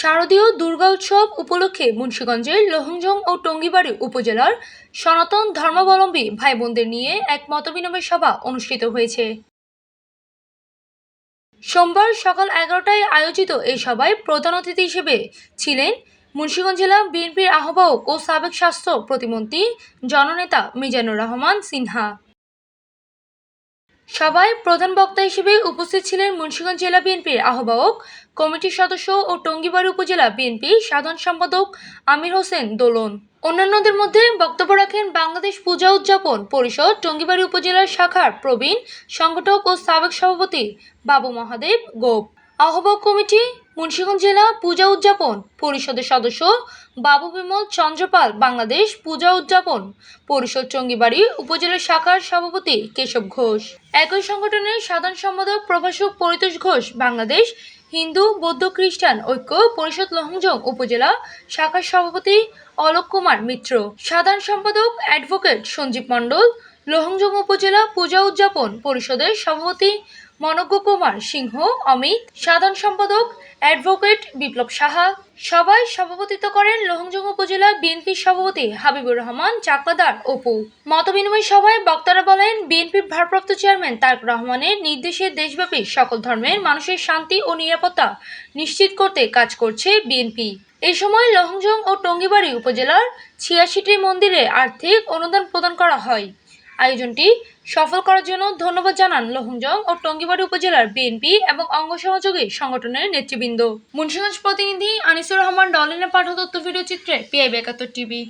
শারদীয় দুর্গা উৎসব উপলক্ষে মুন্সিগঞ্জের লোহংজং ও টঙ্গিবাড়ি উপজেলার সনাতন ধর্মাবলম্বী ভাই বোনদের নিয়ে এক মতবিনিময় সভা অনুষ্ঠিত হয়েছে। সোমবার সকাল এগারোটায় আয়োজিত এই সভায় প্রধান অতিথি হিসেবে ছিলেন মুন্সিগঞ্জ জেলা বিএনপির আহ্বায়ক ও সাবেক স্বাস্থ্য প্রতিমন্ত্রী জননেতা মিজানুর রহমান সিনহা। সভায় প্রধান বক্তা হিসেবে উপস্থিত ছিলেন মুন্সিগঞ্জ জেলা বিএনপির আহ্বায়ক, কমিটির সদস্য ও টঙ্গিবাড়ি উপজেলা বিএনপি সাধারণ সম্পাদক আমির হোসেন দোলন। অন্যান্যদের মধ্যে বক্তব্য রাখেন বাংলাদেশ পূজা উদযাপন পরিষদ, টঙ্গিবাড়ি উপজেলার শাখার প্রবীণ, সংগঠক ও সাবেক সভাপতি বাবু মহাদেব গোপ। আহ্বায়ক কমিটি, মুন্সিগঞ্জ জেলা পূজা উদযাপন, পরিষদের সদস্য বাবু বিমল চন্দ্রপাল, বাংলাদেশ পূজা উদযাপন, পরিষদ চঙ্গিবাড়ি উপজেলা শাখার সভাপতি কেশব ঘোষ। একই সংগঠনের সাধারণ সম্পাদক প্রভাষক পরিতোষ ঘোষ, বাংলাদেশ হিন্দু বৌদ্ধ খ্রিস্টান ঐক্য পরিষদ লহংজং উপজেলা শাখার সভাপতি অলোক কুমার মিত্র। সাধারণ সম্পাদক অ্যাডভোকেট সঞ্জীব মণ্ডল লোহংজং উপজেলা পূজা উদযাপন পরিষদের সভাপতি মনজ্ঞ কুমার সিংহ, অমিত, সাধারণ সম্পাদক, অ্যাডভোকেট বিপ্লব সাহা। সবাই সভাপতিত্ব করেন লোহংজং উপজেলা বিএনপি সভাপতি হাবিবুর রহমান, চাকলাদার অপু। মতবিনিময় সভায় বক্তারা বলেন, বিএনপির ভারপ্রাপ্ত চেয়ারম্যান তারেক রহমানের নির্দেশে দেশব্যাপী সকল ধর্মের মানুষের শান্তি ও নিরাপত্তা নিশ্চিত করতে কাজ করছে বিএনপি। এই সময় লহংজং ও টঙ্গিবাড়ি উপজেলার ছিয়াশিটি মন্দিরে আর্থিক অনুদান প্রদান করা হয়। আয়োজনটি সফল করার জন্য ধন্যবাদ জানান লোহংজং ও টঙ্গিবাড়ি উপজেলার বিএনপি এবং অঙ্গ সহযোগী সংগঠনের নেতৃবৃন্দ। মুন্সিগঞ্জ প্রতিনিধি আনিসুর রহমান ডলিনের পাঠ তথ্য ভিডিও চিত্রে পিআইবি একাত্তর টিভি।